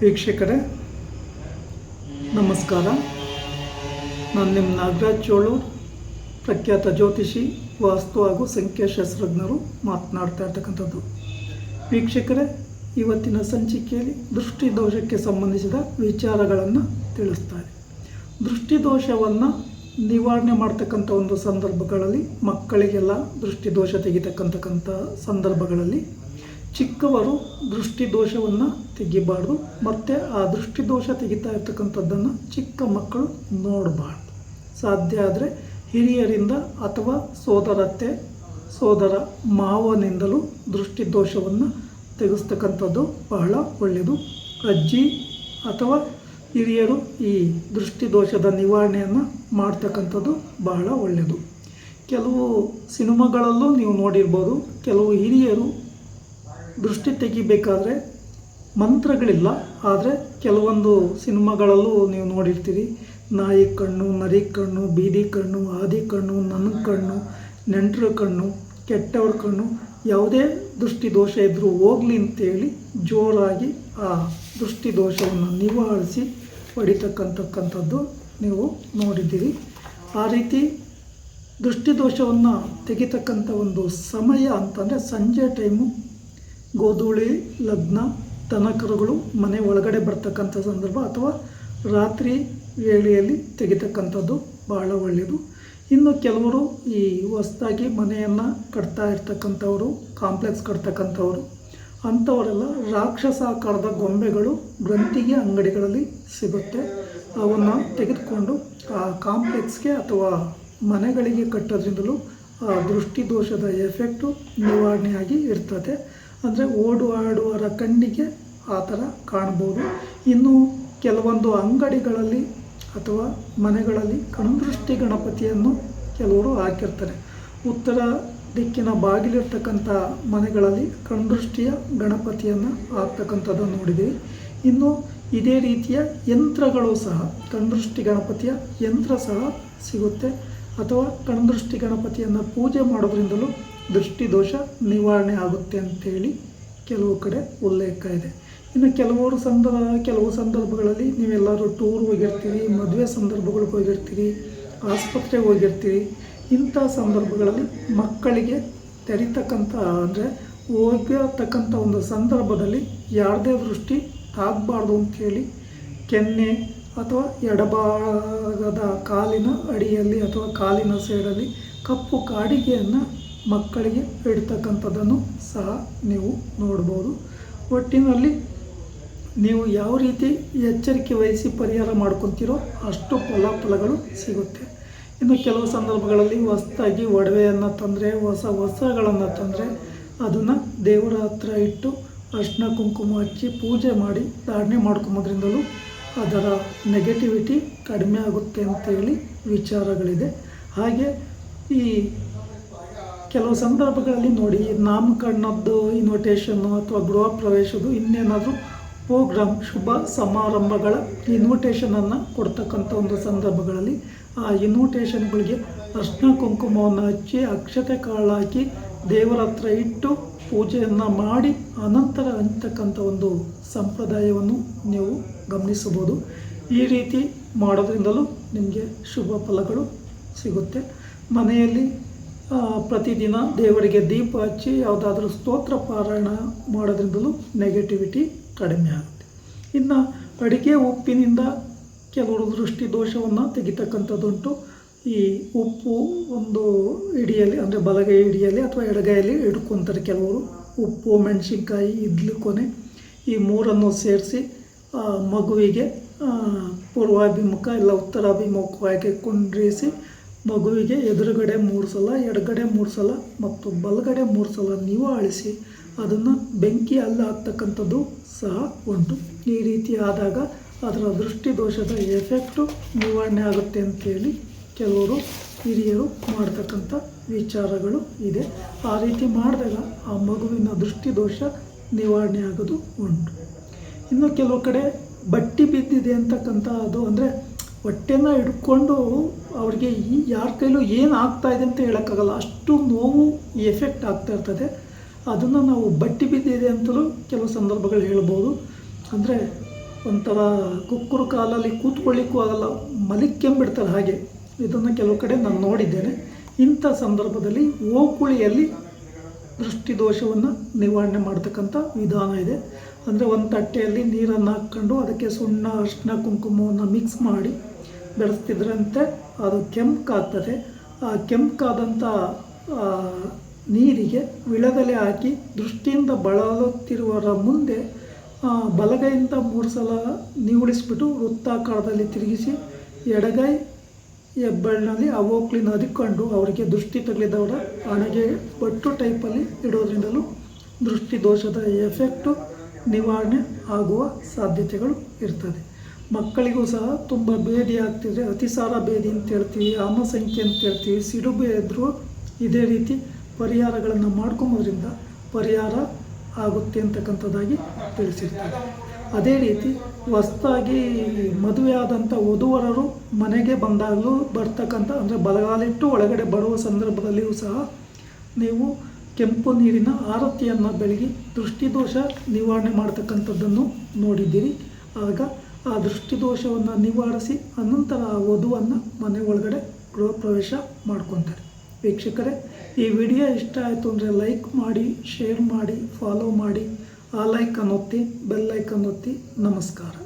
ವೀಕ್ಷಕರೇ, ನಮಸ್ಕಾರ. ನಾನು ನಿಮ್ಮ ನಾಗರಾಜ್ ಚೋಳೂರ್ ಪ್ರಖ್ಯಾತ ಜ್ಯೋತಿಷಿ, ವಾಸ್ತು ಹಾಗೂ ಸಂಖ್ಯಾಶಾಸ್ತ್ರಜ್ಞರು ಮಾತನಾಡ್ತಾ ಇರ್ತಕ್ಕಂಥದ್ದು. ವೀಕ್ಷಕರೇ, ಇವತ್ತಿನ ಸಂಚಿಕೆಯಲ್ಲಿ ದೃಷ್ಟಿದೋಷಕ್ಕೆ ಸಂಬಂಧಿಸಿದ ವಿಚಾರಗಳನ್ನು ತಿಳಿಸ್ತಾರೆ ದೃಷ್ಟಿದೋಷವನ್ನು ನಿವಾರಣೆ ಮಾಡ್ತಕ್ಕಂಥ ಒಂದು ಸಂದರ್ಭಗಳಲ್ಲಿ ಮಕ್ಕಳಿಗೆಲ್ಲ ದೃಷ್ಟಿದೋಷ ತೆಗಿತಕ್ಕಂಥಕ್ಕಂಥ ಸಂದರ್ಭಗಳಲ್ಲಿ ಚಿಕ್ಕವರು ದೃಷ್ಟಿದೋಷವನ್ನು ತೆಗಿಬಾರ್ದು, ಮತ್ತು ಆ ದೃಷ್ಟಿದೋಷ ತೆಗಿತಾ ಇರ್ತಕ್ಕಂಥದ್ದನ್ನು ಚಿಕ್ಕ ಮಕ್ಕಳು ನೋಡಬಾರ್ದು. ಸಾಧ್ಯ ಆದರೆ ಹಿರಿಯರಿಂದ ಅಥವಾ ಸೋದರತ್ತೆ, ಸೋದರ ಮಾವನಿಂದಲೂ ದೃಷ್ಟಿದೋಷವನ್ನು ತೆಗೆಸ್ತಕ್ಕಂಥದ್ದು ಬಹಳ ಒಳ್ಳೆಯದು. ಅಜ್ಜಿ ಅಥವಾ ಹಿರಿಯರು ಈ ದೃಷ್ಟಿದೋಷದ ನಿವಾರಣೆಯನ್ನು ಮಾಡ್ತಕ್ಕಂಥದ್ದು ಬಹಳ ಒಳ್ಳೆಯದು. ಕೆಲವು ಸಿನಿಮಾಗಳಲ್ಲೂ ನೀವು ನೋಡಿರ್ಬೋದು, ಕೆಲವು ಹಿರಿಯರು ದೃಷ್ಟಿ ತೆಗಿಬೇಕಾದ್ರೆ ಮಂತ್ರಗಳಿಲ್ಲ, ಆದರೆ ಕೆಲವೊಂದು ಸಿನಿಮಾಗಳಲ್ಲೂ ನೀವು ನೋಡಿರ್ತೀರಿ. ನಾಯಿ ಕಣ್ಣು, ನರಿ ಕಣ್ಣು, ಬೀದಿ ಕಣ್ಣು, ಆದಿ ಕಣ್ಣು ನನ್ನ ಕಣ್ಣು, ನೆಂಟರ ಕಣ್ಣು, ಕೆಟ್ಟವ್ರ ಕಣ್ಣು, ಯಾವುದೇ ದೃಷ್ಟಿ ದೋಷ ಇದ್ದರೂ ಹೋಗಲಿ ಅಂತೇಳಿ ಜೋರಾಗಿ ಆ ದೃಷ್ಟಿ ದೋಷವನ್ನು ನಿವಾರಿಸಿ ಹೊಡಿತಕ್ಕಂಥಕ್ಕಂಥದ್ದು ನೀವು ನೋಡಿದ್ದೀರಿ. ಆ ರೀತಿ ದೃಷ್ಟಿದೋಷವನ್ನು ತೆಗಿತಕ್ಕಂಥ ಒಂದು ಸಮಯ ಅಂತಂದರೆ ಸಂಜೆ ಟೈಮು ಗೋಧೂಳಿ, ಲಗ್ನ ದನಕರುಗಳು ಮನೆ ಒಳಗಡೆ ಬರ್ತಕ್ಕಂಥ ಸಂದರ್ಭ ಅಥವಾ ರಾತ್ರಿ ವೇಳೆಯಲ್ಲಿ ತೆಗಿತಕ್ಕಂಥದ್ದು ಬಹಳ ಒಳ್ಳೆಯದು. ಇನ್ನು ಕೆಲವರು ಈ ಹೊಸ್ದಾಗಿ ಮನೆಯನ್ನು ಕಟ್ತಾ ಇರ್ತಕ್ಕಂಥವರು, ಕಾಂಪ್ಲೆಕ್ಸ್ ಕಟ್ತಕ್ಕಂಥವರು, ಅಂಥವರೆಲ್ಲ ರಾಕ್ಷಸಾಕಾರದ ಗೊಂಬೆಗಳು ಗ್ರಂಥಿಗೆ ಅಂಗಡಿಗಳಲ್ಲಿ ಸಿಗುತ್ತೆ. ಅವನ್ನು ತೆಗೆದುಕೊಂಡು ಆ ಕಾಂಪ್ಲೆಕ್ಸ್ಗೆ ಅಥವಾ ಮನೆಗಳಿಗೆ ಕಟ್ಟೋದ್ರಿಂದಲೂ ದೃಷ್ಟಿದೋಷದ ಎಫೆಕ್ಟು ನಿವಾರಣೆಯಾಗಿ ಇರ್ತದೆ. ಅಂದರೆ ಓಡು ಆಡುವರ ಕಣ್ಣಿಗೆ ಆ ಥರ ಕಾಣ್ಬೋದು. ಇನ್ನು ಕೆಲವೊಂದು ಅಂಗಡಿಗಳಲ್ಲಿ ಅಥವಾ ಮನೆಗಳಲ್ಲಿ ಕಣ್ದೃಷ್ಟಿ ಗಣಪತಿಯನ್ನು ಕೆಲವರು ಹಾಕಿರ್ತಾರೆ. ಉತ್ತರ ದಿಕ್ಕಿನ ಬಾಗಿಲಿರ್ತಕ್ಕಂಥ ಮನೆಗಳಲ್ಲಿ ಕಣ್ದೃಷ್ಟಿಯ ಗಣಪತಿಯನ್ನು ಹಾಕ್ತಕ್ಕಂಥದ್ದನ್ನು ನೋಡಿದ್ದೀವಿ ಇನ್ನು ಇದೇ ರೀತಿಯ ಯಂತ್ರಗಳು ಸಹ, ಕಣ್ದೃಷ್ಟಿ ಗಣಪತಿಯ ಯಂತ್ರ ಸಹ ಸಿಗುತ್ತೆ. ಅಥವಾ ಕಣ್ದೃಷ್ಟಿ ಗಣಪತಿಯನ್ನು ಪೂಜೆ ಮಾಡೋದ್ರಿಂದಲೂ ದೃಷ್ಟಿದೋಷ ನಿವಾರಣೆ ಆಗುತ್ತೆ ಅಂತೇಳಿ ಕೆಲವು ಕಡೆ ಉಲ್ಲೇಖ ಇದೆ. ಇನ್ನು ಕೆಲವರು ಸಂದರ್ಭ ಕೆಲವು ಸಂದರ್ಭಗಳಲ್ಲಿ ನೀವೆಲ್ಲರೂ ಟೂರ್ ಹೋಗಿರ್ತೀರಿ, ಮದುವೆ ಸಂದರ್ಭಗಳಿಗೆ ಹೋಗಿರ್ತೀರಿ, ಆಸ್ಪತ್ರೆಗೆ ಹೋಗಿರ್ತೀರಿ, ಇಂಥ ಸಂದರ್ಭಗಳಲ್ಲಿ ಮಕ್ಕಳಿಗೆ ತೆರಿತಕ್ಕಂಥ, ಅಂದರೆ ಹೋಗಿರತಕ್ಕಂಥ ಒಂದು ಸಂದರ್ಭದಲ್ಲಿ ಯಾರದೇ ದೃಷ್ಟಿ ಆಗಬಾರ್ದು ಅಂಥೇಳಿ ಕೆನ್ನೆ ಅಥವಾ ಎಡಭಾಗದ ಕಾಲಿನ ಅಡಿಯಲ್ಲಿ ಅಥವಾ ಕಾಲಿನ ಸೈಡಲ್ಲಿ ಕಪ್ಪು ಕಾಡಿಗೆಯನ್ನು ಮಕ್ಕಳಿಗೆ ಇಡ್ತಕ್ಕಂಥದ್ದನ್ನು ಸಹ ನೀವು ನೋಡ್ಬೋದು. ಒಟ್ಟಿನಲ್ಲಿ ನೀವು ಯಾವ ರೀತಿ ಎಚ್ಚರಿಕೆ ವಹಿಸಿ ಪರಿಹಾರ ಮಾಡ್ಕೊತೀರೋ ಅಷ್ಟು ಫಲಾಫಲಗಳು ಸಿಗುತ್ತೆ. ಇನ್ನು ಕೆಲವು ಸಂದರ್ಭಗಳಲ್ಲಿ ಹೊಸದಾಗಿ ಒಡವೆಯನ್ನು ತಂದರೆ, ಹೊಸ ಹೊಸಗಳನ್ನು ತಂದರೆ ಅದನ್ನು ದೇವರ ಹತ್ರ ಇಟ್ಟು ಅರ್ಶಿನ ಕುಂಕುಮ ಹಚ್ಚಿ ಪೂಜೆ ಮಾಡಿ ಧಾರಣೆ ಮಾಡ್ಕೊಂಬೋದ್ರಿಂದಲೂ ಅದರ ನೆಗೆಟಿವಿಟಿ ಕಡಿಮೆ ಆಗುತ್ತೆ ಅಂತೇಳಿ ವಿಚಾರಗಳಿದೆ. ಹಾಗೆ ಈ ಕೆಲವು ಸಂದರ್ಭಗಳಲ್ಲಿ ನೋಡಿ ನಾಮಕರಣದ್ದು ಇನ್ವಿಟೇಷನ್ನು ಅಥವಾ ಗೃಹ ಪ್ರವೇಶದ್ದು ಇನ್ನೇನಾದರೂ ಪ್ರೋಗ್ರಾಮ್ ಶುಭ ಸಮಾರಂಭಗಳ ಇನ್ವಿಟೇಷನನ್ನು ಕೊಡ್ತಕ್ಕಂಥ ಒಂದು ಸಂದರ್ಭಗಳಲ್ಲಿ ಆ ಇನ್ವಿಟೇಷನ್ಗಳಿಗೆ ಅರ್ಶನ ಕುಂಕುಮವನ್ನು ಹಚ್ಚಿ, ಅಕ್ಷತೆ ಕಾಳು ಹಾಕಿ, ದೇವರ ಹತ್ರ ಇಟ್ಟು ಪೂಜೆಯನ್ನು ಮಾಡಿ, ಅನಂತರ ಅಂತಕ್ಕಂಥ ಒಂದು ಸಂಪ್ರದಾಯವನ್ನು ನೀವು ಗಮನಿಸಬಹುದು. ಈ ರೀತಿ ಮಾಡೋದ್ರಿಂದಲೂ ನಿಮಗೆ ಶುಭ ಫಲಗಳು ಸಿಗುತ್ತೆ. ಮನೆಯಲ್ಲಿ ಪ್ರತಿದಿನ ದೇವರಿಗೆ ದೀಪ ಹಚ್ಚಿ ಯಾವುದಾದ್ರೂ ಸ್ತೋತ್ರ ಪಾರಾಯಣ ಮಾಡೋದ್ರಿಂದಲೂ ನೆಗೆಟಿವಿಟಿ ಕಡಿಮೆ ಆಗುತ್ತೆ. ಇನ್ನು ಅಡುಗೆ ಉಪ್ಪಿನಿಂದ ಕೆಲವರು ದೃಷ್ಟಿ ದೋಷವನ್ನು ತೆಗಿತಕ್ಕಂಥದ್ದುಂಟು. ಈ ಉಪ್ಪು ಒಂದು ಹಿಡಿಯಲ್ಲಿ ಅಂದರೆ ಬಲಗೈ ಹಿಡಿಯಲ್ಲಿ ಅಥವಾ ಎಡಗೈಯಲ್ಲಿ ಹಿಡ್ಕೊತಾರೆ ಕೆಲವರು. ಉಪ್ಪು, ಮೆಣಸಿನ್ಕಾಯಿ ಇದ್ಲು ಕೊನೆ ಈ ಮೂರನ್ನು ಸೇರಿಸಿ ಮಗುವಿಗೆ ಪೂರ್ವಾಭಿಮುಖ ಇಲ್ಲ ಉತ್ತರಾಭಿಮುಖವಾಗಿ ಕುಂಡ್ರಿಸಿ ಮಗುವಿಗೆ ಎದುರುಗಡೆ ಮೂರು ಸಲ, ಎಡಗಡೆ ಮೂರು ಸಲ ಮತ್ತು ಬಲಗಡೆ ಮೂರು ಸಲ ನೀವು ಅಳಿಸಿ ಅದನ್ನು ಬೆಂಕಿ ಅಲ್ಲ ಸಹ ಉಂಟು ಈ ರೀತಿ ಆದಾಗ ಅದರ ದೃಷ್ಟಿದೋಷದ ಎಫೆಕ್ಟು ನಿವಾರಣೆ ಆಗುತ್ತೆ ಅಂತೇಳಿ ಕೆಲವರು ಹಿರಿಯರು ಮಾಡ್ತಕ್ಕಂಥ ವಿಚಾರಗಳು ಇದೆ. ಆ ರೀತಿ ಮಾಡಿದಾಗ ಆ ಮಗುವಿನ ದೃಷ್ಟಿದೋಷ ನಿವಾರಣೆ ಆಗೋದು ಉಂಟು. ಇನ್ನು ಕೆಲವು ಕಡೆ ಬಟ್ಟಿ ಬಿದ್ದಿದೆ ಅಂತಕ್ಕಂಥ ಅದು ಅಂದರೆ ಹೊಟ್ಟೆನ ಹಿಡ್ಕೊಂಡು ಅವ್ರಿಗೆ ಈ ಯಾರ ಕೈಲೂ ಏನು ಇದೆ ಅಂತ ಹೇಳೋಕ್ಕಾಗಲ್ಲ. ಅಷ್ಟು ನೋವು ಎಫೆಕ್ಟ್ ಆಗ್ತಾ ಇರ್ತದೆ. ಅದನ್ನು ನಾವು ಬಟ್ಟಿ ಬಿದ್ದಿದೆ ಅಂತಲೂ ಕೆಲವು ಸಂದರ್ಭಗಳು ಹೇಳ್ಬೋದು. ಅಂದರೆ ಒಂಥರ ಕುಕ್ಕುರು ಕಾಲಲ್ಲಿ ಕೂತ್ಕೊಳ್ಳಿಕ್ಕೂ ಆಗಲ್ಲ, ಮಲಿಕ್ಕೆಂಬಿಡ್ತಾರೆ ಹಾಗೆ. ಇದನ್ನು ಕೆಲವು ಕಡೆ ನಾನು ನೋಡಿದ್ದೇನೆ. ಇಂಥ ಸಂದರ್ಭದಲ್ಲಿ ಓಕುಳಿಯಲ್ಲಿ ದೃಷ್ಟಿದೋಷವನ್ನು ನಿವಾರಣೆ ಮಾಡ್ತಕ್ಕಂಥ ವಿಧಾನ ಇದೆ. ಅಂದರೆ ಒಂದು ತಟ್ಟೆಯಲ್ಲಿ ನೀರನ್ನು ಹಾಕ್ಕೊಂಡು ಅದಕ್ಕೆ ಸುಣ್ಣ ಅರಿಶಿನ ಕುಂಕುಮವನ್ನು ಮಿಕ್ಸ್ ಮಾಡಿ ಬೆಳೆಸ್ತಿದ್ರಂತೆ, ಅದು ಕೆಂಪಾಗ್ತದೆ ಆ ಕೆಂಪಾದಂಥ ನೀರಿಗೆ ವಿಳದಲೆ ಹಾಕಿ ದೃಷ್ಟಿಯಿಂದ ಬಳಲುತ್ತಿರುವವರ ಮುಂದೆ ಬಲಗೈಯಿಂದ ಮೂರು ಸಲ ನಿವುಳಿಸ್ಬಿಟ್ಟು ವೃತ್ತಾಕಾರದಲ್ಲಿ ತಿರುಗಿಸಿ ಎಡಗೈ ಹೆಬ್ಬಳ್ಳಿನಲ್ಲಿ ಆ ಓಕ್ಳಿನ ಅದಿಕೊಂಡು ಅವರಿಗೆ ದೃಷ್ಟಿ ತಗಲಿದವರ ಹಣೆಗೆ ಬಟ್ಟು ಟೈಪಲ್ಲಿ ಇಡೋದ್ರಿಂದಲೂ ದೃಷ್ಟಿ ದೋಷದ ಎಫೆಕ್ಟು ನಿವಾರಣೆ ಆಗುವ ಸಾಧ್ಯತೆಗಳು ಇರ್ತದೆ. ಮಕ್ಕಳಿಗೂ ಸಹ ತುಂಬ ಭೇದಿ ಆಗ್ತಿದೆ. ಅತಿಸಾರ ಭೇದಿ ಅಂತ ಹೇಳ್ತೀವಿ ಆಮಸಂಖ್ಯೆ ಅಂತ ಹೇಳ್ತೀವಿ ಸಿಡುಬೆ ಇದ್ದರೂ ಇದೇ ರೀತಿ ಪರಿಹಾರಗಳನ್ನು ಮಾಡ್ಕೊಂಬೋದ್ರಿಂದ ಪರಿಹಾರ ಆಗುತ್ತೆ ಅಂತಕ್ಕಂಥದ್ದಾಗಿ ತಿಳಿಸಿರ್ತಾರೆ. ಅದೇ ರೀತಿ ಹೊಸ್ದಾಗಿ ಮದುವೆಯಾದಂಥ ವಧುವರರು ಮನೆಗೆ ಬಂದಾಗಲೂ ಬರ್ತಕ್ಕಂಥ, ಅಂದರೆ ಬಲಗಾಲಿಟ್ಟು ಒಳಗಡೆ ಬರುವ ಸಂದರ್ಭದಲ್ಲಿಯೂ ಸಹ ನೀವು ಕೆಂಪು ನೀರಿನ ಆರತಿಯನ್ನು ಬೆಳಗಿ ದೃಷ್ಟಿದೋಷ ನಿವಾರಣೆ ಮಾಡ್ತಕ್ಕಂಥದ್ದನ್ನು ನೋಡಿದ್ದೀರಿ. ಆಗ ಆ ದೃಷ್ಟಿದೋಷವನ್ನು ನಿವಾರಿಸಿ ಅನಂತರ ಆ ವಧುವನ್ನು ಮನೆ ಒಳಗಡೆ ಗೃಹ ಪ್ರವೇಶ ಮಾಡ್ಕೊತಾರೆ. ವೀಕ್ಷಕರೇ, ಈ ವಿಡಿಯೋ ಇಷ್ಟ ಆಯಿತು ಅಂದರೆ ಲೈಕ್ ಮಾಡಿ, ಶೇರ್ ಮಾಡಿ, ಫಾಲೋ ಮಾಡಿ, ಆ ಲೈಕನ್ನು ಒತ್ತಿ, ಬೆಲ್ ಐಕನ್ ಒತ್ತಿ, ನಮಸ್ಕಾರ.